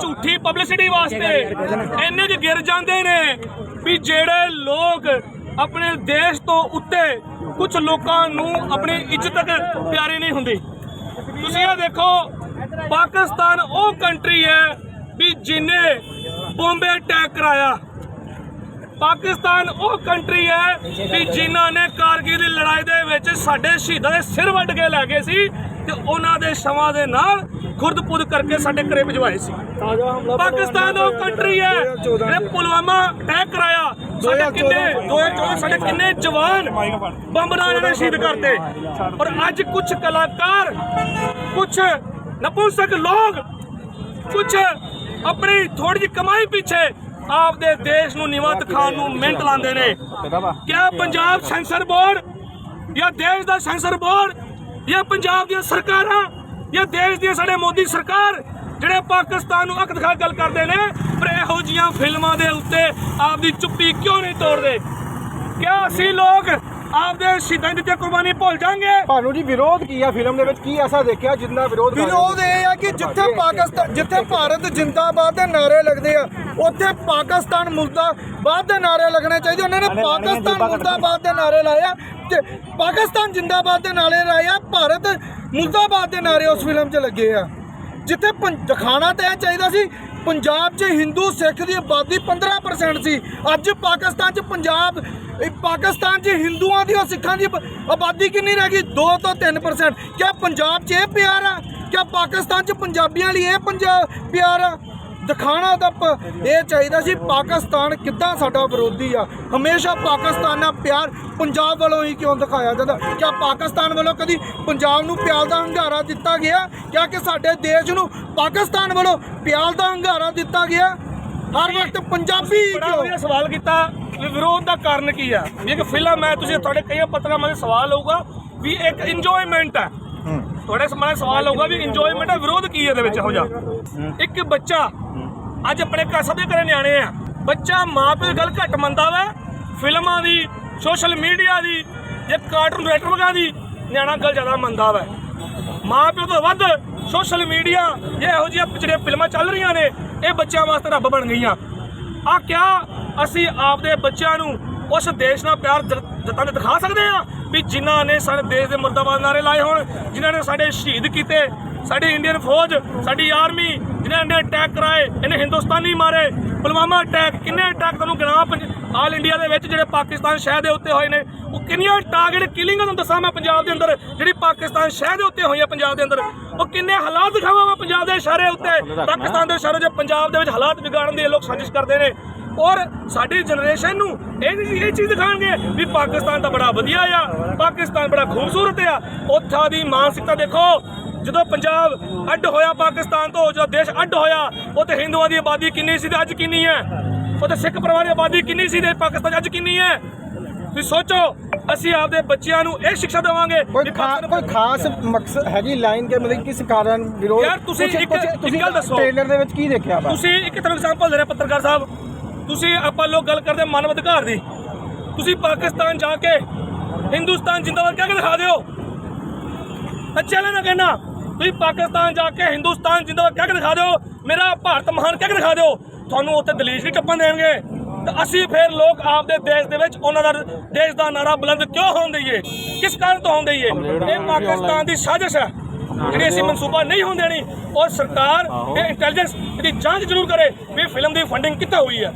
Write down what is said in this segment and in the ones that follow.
ਝੂਠੀ ਪਬਲਿਸਿਟੀ ਵਾਸਤੇ ਇੰਨੇ ਕੁ ਗਿਰ ਜਾਂਦੇ ਨੇ ਵੀ ਜਿਹੜੇ ਲੋਕ ਆਪਣੇ ਦੇਸ਼ ਤੋਂ ਉੱਤੇ ਕੁਝ ਲੋਕਾਂ ਨੂੰ ਆਪਣੀ ਇੱਜ਼ਤ ਤੱਕ ਪਿਆਰੀ ਨਹੀਂ ਹੁੰਦੀ। ਤੁਸੀਂ ਇਹ ਦੇਖੋ, ਪਾਕਿਸਤਾਨ ਉਹ ਕੰਟਰੀ ਹੈ ਵੀ ਜਿਹਨੇ ਬੰਬੇ ਅਟੈਕ ਕਰਾਇਆ। ਪਾਕਿਸਤਾਨ ਉਹ ਕੰਟਰੀ ਹੈ ਵੀ ਜਿਨ੍ਹਾਂ ਨੇ ਕਾਰਗਿਲ ਦੀ ਲੜਾਈ ਦੇ ਵਿੱਚ ਸਾਡੇ ਸ਼ਹੀਦਾਂ ਦੇ ਸਿਰ ਵੱਢ ਕੇ ਲੈ ਗਏ ਸੀ ਤੇ ਉਹਨਾਂ ਦੇ ਸ਼ਵਾਂ ਦੇ ਨਾਲ ਖੁਰਦ-ਪੁਰਦ ਕਰਕੇ ਸਾਡੇ ਘਰੇ ਭਿਜਵਾਏ ਸੀ। ਪਾਕਿਸਤਾਨ ਉਹ ਕੰਟਰੀ ਹੈ। ਜਿਹੜੇ ਪੁਲਵਾਮਾ ਅਟੈਕ ਕਰਾਇਆ। ਸਾਡੇ ਕਿੰਨੇ 2014 ਸਾਡੇ ਕਿੰਨੇ ਜਵਾਨ ਬੰਬ ਨਾਲ ਇਹਨਾਂ ਸ਼ਹੀਦ ਕਰਤੇ। ਪਰ ਅੱਜ ਕੁਝ ਕਲਾਕਾਰ ਕੁਝ ਨਪੁੰਸਕ ਲੋਕ ਕੁਝ ਆਪਣੀ ਥੋੜੀ ਜਿਹੀ ਕਮਾਈ ਪਿੱਛੇ ਆਪਦੇ ਦੇਸ਼ ਨੂੰ ਨਿਵਤ ਖਾਨ ਨੂੰ ਮਿੰਟ ਲਾਉਂਦੇ ਨੇ। ਕਿਆ ਪੰਜਾਬ ਸੈਂਸਰ ਬੋਰਡ ਜਾਂ ਦੇਸ਼ ਦਾ ਸੈਂਸਰ ਬੋਰਡ ਜਾਂ ਪੰਜਾਬ ਦੀਆਂ ਸਰਕਾਰਾਂ ਜਾਂ ਦੇਸ਼ ਦੀ ਸਾਡੇ ਮੋਦੀ ਸਰਕਾਰ ਜਿਹੜੇ ਪਾਕਿਸਤਾਨ ਨੂੰ ਅੱਖ ਦਿਖਾ ਗੱਲ ਕਰਦੇ ਨੇ ਪਰ ਇਹੋ ਜੀਆਂ ਫਿਲਮਾਂ ਦੇ ਉੱਤੇ ਆਪਦੀ ਚੁੱਪੀ ਕਿਉਂ ਨਹੀਂ ਤੋੜਦੇ? ਕਿਆ ਅਸੀਂ ਲੋਕ ਆਪਦੇ ਸ਼ਹੀਦਾਂ ਦੀ ਕੁਰਬਾਨੀ ਭੁੱਲ ਜਾਾਂਗੇ? ਭਾਨੂ ਜੀ ਵਿਰੋਧ ਕੀ ਆ? ਫਿਲਮ ਦੇ ਵਿੱਚ ਕੀ ਐਸਾ ਦੇਖਿਆ ਜਿੰਦਾ ਵਿਰੋਧ? ਵਿਰੋਧ ਇਹ ਆ ਕਿ ਜਿੱਥੇ ਪਾਕਿਸਤਾਨ ਜਿੱਥੇ ਭਾਰਤ ਜਿੰਦਾਬਾਦ ਦੇ ਨਾਰੇ ਲੱਗਦੇ ਆ ਉੱਥੇ ਪਾਕਿਸਤਾਨ ਮੁਰਦਾਬਾਦ ਦੇ ਨਾਰੇ ਲੱਗਣੇ ਚਾਹੀਦੇ। ਉਹਨਾਂ ਨੇ ਪਾਕਿਸਤਾਨ ਮੁਰਦਾਬਾਦ ਦੇ ਨਾਰੇ ਲਾਏ ਆ ਤੇ ਪਾਕਿਸਤਾਨ ਜਿੰਦਾਬਾਦ ਦੇ ਨਾਰੇ ਲਾਏ ਆ ਭਾਰਤ ਮੁਰਦਾਬਾਦ ਦੇ ਨਾਰੇ ਉਸ ਫਿਲਮ 'ਚ ਲੱਗੇ ਆ। ਜਿੱਥੇ ਪੰ- ਦਿਖਾਉਣਾ ਤਾਂ ਇਹ ਚਾਹੀਦਾ ਸੀ, ਪੰਜਾਬ 'ਚ ਹਿੰਦੂ, ਸਿੱਖ ਦੀ ਆਬਾਦੀ 15% ਸੀ। ਅੱਜ ਪਾਕਿਸਤਾਨ 'ਚ ਪੰਜਾਬ ਪਾਕਿਸਤਾਨ 'ਚ ਹਿੰਦੂਆਂ ਦੀ ਔਰ ਸਿੱਖਾਂ ਦੀ ਆਬਾਦੀ ਕਿੰਨੀ ਰਹਿ ਗਈ? 2 ਤੋਂ 3% ਕਿਆ ਪੰਜਾਬ 'ਚ ਇਹ ਪਿਆਰ ਆ? ਕਿਆ ਪਾਕਿਸਤਾਨ 'ਚ ਪੰਜਾਬੀਆਂ ਲਈ ਇਹ ਪੰਜਾਬ ਪਿਆਰ ਆ? ਦਿਖਾਣਾ ਤਾਂ ਇਹ ਚਾਹੀਦਾ ਸੀ ਪਾਕਿਸਤਾਨ ਕਿੱਦਾਂ ਸਾਡਾ ਵਿਰੋਧੀ ਆ। ਹਮੇਸ਼ਾ ਪਾਕਿਸਤਾਨ ਨਾਲ ਪਿਆਰ ਪੰਜਾਬ ਵੱਲੋਂ ਹੀ ਕਿਉਂ ਦਿਖਾਇਆ ਜਾਂਦਾ? ਕਿਆ ਪਾਕਿਸਤਾਨ ਵੱਲੋਂ ਕਦੀ ਪੰਜਾਬ ਨੂੰ ਪਿਆਰ ਦਾ ਹੰਗਾਰਾ ਦਿੱਤਾ ਗਿਆ? ਕਿਆ ਕਿ ਸਾਡੇ ਦੇਸ਼ ਨੂੰ ਪਾਕਿਸਤਾਨ ਵੱਲੋਂ ਪਿਆਰ ਦਾ ਹੰਗਾਰਾ ਦਿੱਤਾ ਗਿਆ? ਹਰ ਵਕਤ ਪੰਜਾਬੀ ਕਿਉਂ? ਸਵਾਲ ਕੀਤਾ। ਵੀ ਵਿਰੋਧ ਦਾ ਕਾਰਨ ਕੀ ਆ? ਵੀ ਇੱਕ ਫਿਲਮ ਹੈ ਤੁਸੀਂ ਤੁਹਾਡੇ ਕਈ ਪੱਤਰਾਂ ਦੇ ਸਵਾਲ ਹੋਊਗਾ ਵੀ ਇੱਕ ਇੰਜੋਇਮੈਂਟ ਹੈ। ਤੁਹਾਡੇ ਸਮਾਂ ਸਵਾਲ ਹੋਊਗਾ ਵੀ ਇੰਜੋਇਮੈਂਟ ਹੈ ਵਿਰੋਧ ਕੀ ਹੈ ਇਹਦੇ ਵਿੱਚ ਇਹੋ ਜਿਹਾ? ਇੱਕ ਬੱਚਾ ਅੱਜ ਆਪਣੇ ਘਰ ਸਭ ਦੇ ਘਰੇ ਨਿਆਣੇ ਆ। ਬੱਚਾ, ਮਾਂ ਪਿਓ ਦੀ ਗੱਲ ਘੱਟ ਮੰਨਦਾ ਵਾ। ਫਿਲਮਾਂ ਦੀ ਸੋਸ਼ਲ ਮੀਡੀਆ ਦੀ, ਜਾਂ ਕਾਰਟੂਨ ਨੈਟਵਰਕਾਂ ਦੀ, ਨਿਆਣਾ ਗੱਲ ਜ਼ਿਆਦਾ ਮੰਨਦਾ ਵਾ। ਮਾਂ ਪਿਓ ਤੋਂ ਵੱਧ ਸੋਸ਼ਲ ਮੀਡੀਆ ਇਹ ਇਹੋ ਜਿਹੀਆਂ ਜਿਹੜੀਆਂ ਫਿਲਮਾਂ ਚੱਲ ਰਹੀਆਂ ਨੇ, ਇਹ ਬੱਚਿਆਂ ਵਾਸਤੇ ਰੱਬ ਬਣ ਗਈਆਂ। ਆ ਕਿਆ ਅਸੀਂ ਆਪਦੇ ਬੱਚਿਆਂ ਨੂੰ ਉਸ ਦੇਸ਼ ਨਾਲ ਪਿਆਰ ਜ- ਦਿਖਾ ਸਕਦੇ ਆ ਵੀ ਜਿਨ੍ਹਾਂ ਨੇ ਸਾਡੇ ਦੇਸ਼ ਦੇ ਮੁਰਦਾਬਾਦ ਨਾਰੇ ਲਾਏ ਹੋਣ, ਜਿਨ੍ਹਾਂ ਨੇ ਸਾਡੇ ਸ਼ਹੀਦ ਕੀਤੇ। ਸਾਡੀ ਇੰਡੀਅਨ ਫੌਜ, ਸਾਡੀ ਆਰਮੀ ਜਿਨ੍ਹਾਂ ਨੇ ਅਟੈਕ ਕਰਾਏ, ਇਹਨੇ ਹਿੰਦੁਸਤਾਨੀ ਮਾਰੇ, ਪੁਲਵਾਮਾ ਅਟੈਕ ਕਿੰਨੇ ਅਟੈਕ ਤੁਹਾਨੂੰ ਗਿਣਾ ਆਲ ਇੰਡੀਆ ਦੇ ਵਿੱਚ ਜਿਹੜੇ ਪਾਕਿਸਤਾਨ ਸ਼ਹਿਰ ਦੇ ਉੱਤੇ ਹੋਏ ਨੇ, ਉਹ ਕਿੰਨੀਆਂ ਟਾਰਗੇਟ ਕਿਲਿੰਗਾਂ ਤੁਹਾਨੂੰ ਦੱਸਾਂ ਮੈਂ ਪੰਜਾਬ ਦੇ ਅੰਦਰ, ਜਿਹੜੀ ਪਾਕਿਸਤਾਨ ਸ਼ਹਿਰ ਦੇ ਉੱਤੇ ਹੋਈ ਹੈ ਪੰਜਾਬ ਦੇ ਅੰਦਰ, ਉਹ ਕਿੰਨੇ ਹਾਲਾਤ ਦਿਖਾਵਾਂ ਮੈਂ ਪੰਜਾਬ ਦੇ ਇਸ਼ਾਰੇ ਉੱਤੇ, ਪਾਕਿਸਤਾਨ ਦੇ ਇਸ਼ਾਰੇ 'ਚ ਪੰਜਾਬ ਦੇ ਵਿੱਚ ਹਾਲਾਤ ਵਿਗਾੜਨ ਦੀ ਇਹ ਲੋਕ ਸਾਜ਼ਿਸ਼ ਕਰਦੇ ਨੇ, ਔਰ ਸਾਡੀ ਜਨਰੇਸ਼ਨ ਨੂੰ ਇਹ ਇਹ ਚੀਜ਼ ਦਿਖਾਣਗੇ ਵੀ ਪਾਕਿਸਤਾਨ ਤਾਂ ਬੜਾ ਵਧੀਆ ਆ, ਪਾਕਿਸਤਾਨ ਬੜਾ ਖੂਬਸੂਰਤ ਆ, ਉੱਥਾਂ ਦੀ ਮਾਨਸਿਕਤਾ ਦੇਖੋ ਜਦੋਂ ਪੰਜਾਬ ਅੱਡ ਹੋਇਆ ਪਾਕਿਸਤਾਨ ਤੋਂ ਜਦੋਂ ਦੇਸ਼ ਅੱਡ ਹੋਇਆ ਉੱਥੇ ਹਿੰਦੂਆਂ ਦੀ ਆਬਾਦੀ ਕਿੰਨੀ ਸੀ ਤੇ ਅੱਜ ਕਿੰਨੀ ਹੈ? ਉੱਥੇ ਸਿੱਖ ਪਰਿਵਾਰ ਦੀ ਆਬਾਦੀ ਕਿੰਨੀ ਸੀ ਤੇ ਪਾਕਿਸਤਾਨ ਅੱਜ ਕਿੰਨੀ ਹੈ? ਤੁਸੀਂ ਸੋਚੋ ਅਸੀਂ ਆਪਦੇ ਬੱਚਿਆਂ ਨੂੰ ਇਹ ਸਿੱਖਿਆ ਦੇਵਾਂਗੇ ਕੋਈ ਕੋਈ ਖਾਸ ਮਕਸਦ ਹੈਗੀ ਲਾਈਨ ਕੇ ਮਤਲਬ ਕਿਸ ਕਾਰਨ ਵਿਰੋਧ? ਯਾਰ ਤੁਸੀਂ ਇੱਕ- ਤੁਸੀਂ ਗੱਲ ਦੱਸੋ। ਟ੍ਰੇਲਰ ਦੇ ਵਿੱਚ ਕੀ ਦੇਖਿਆ ਤੁਸੀਂ ਇੱਕ ਤਰ੍ਹਾਂ ਐਗਜ਼ਾਮਪਲ ਦੇ ਰਹੇ ਪੱਤਰਕਾਰ ਸਾਹਿਬ। ਤੁਸੀਂ ਆਪਾਂ ਲੋਕ ਗੱਲ ਕਰਦੇ ਮਾਨਵ ਅਧਿਕਾਰ ਦੀ। ਤੁਸੀਂ ਪਾਕਿਸਤਾਨ ਜਾ ਕੇ ਹਿੰਦੁਸਤਾਨ ਜਿੰਦਾਬਾਦ ਕਹਿ ਕੇ ਦਿਖਾ ਦਿਓ। ਅੱਛਾ ਨਾ ਕਹਿਣਾ। ਤੁਸੀਂ ਪਾਕਿਸਤਾਨ ਜਾ ਕੇ ਹਿੰਦੁਸਤਾਨ ਜਿੰਦਾਬਾਦ ਕਹਿ ਕੇ ਦਿਖਾ ਦਿਓ? ਮੇਰਾ ਭਾਰਤ ਮਹਾਨ ਕਹਿ ਕੇ ਦਿਖਾ ਦਿਓ? ਤੁਹਾਨੂੰ ਉੱਥੇ ਦਲੀਲ ਨਹੀਂ ਟੱਪਣ ਦੇਣਗੇ। ਤਾਂ ਅਸੀਂ ਫਿਰ ਲੋਕ ਆਪਦੇ ਦੇਸ਼ ਦੇ ਵਿੱਚ ਉਹਨਾਂ ਦਾ ਦੇਸ਼ ਦਾ ਨਾਰਾ ਬੁਲੰਦ ਕਿਉਂ ਹੋਣ ਦਈਏ? ਕਿਸ ਕਾਰਨ ਤੋਂ ਹੋਣ ਦਈਏ? ਇਹ ਪਾਕਿਸਤਾਨ ਦੀ ਸਾਜ਼ਿਸ਼ ਹੈ। ਜਿਹੜੀ ਅਸੀਂ ਮਨਸੂਬਾ ਨਹੀਂ ਹੋਣ ਦੇਣੀ ਔਰ ਸਰਕਾਰ ਇਹ ਇੰਟੈਲੀਜੈਂਸ ਇਹਦੀ ਜਾਂਚ ਜ਼ਰੂਰ ਕਰੇ ਵੀ ਫਿਲਮ ਦੀ ਫੰਡਿੰਗ ਕਿੱਥੇ ਹੋਈ ਹੈ।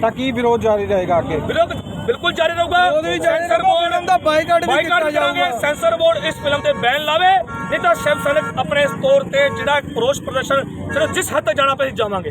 ਤਾਂ ਕੀ ਵਿਰੋਧ ਜਾਰੀ ਰਹੇਗਾ ਅੱਗੇ? ਵਿਰੋਧ ਬਿਲਕੁਲ ਜਾਰੀ ਰਹੂਗਾ। ਵਿਰੋਧ ਵੀ ਜਾਰੀ ਰਹੂਗਾ, ਦਾ ਬਾਈਕਾਟ ਵੀ ਕੀਤਾ ਜਾਊਗਾ। ਸੈਂਸਰ ਬੋਰਡ ਇਸ ਫਿਲਮ ਤੇ ਬੈਨ ਲਾਵੇ। ਨਹੀਂ ਤਾਂ ਸ਼ਿਵ ਸੈਨਿਕ ਆਪਣੇ ਤੌਰ ਤੇ ਜਿਹੜਾ ਰੋਸ ਪ੍ਰਦਰਸ਼ਨ ਜਿਸ ਹੱਦ ਤੱਕ ਜਾਣਾ ਪਏ ਜਾਵਾਂਗੇ।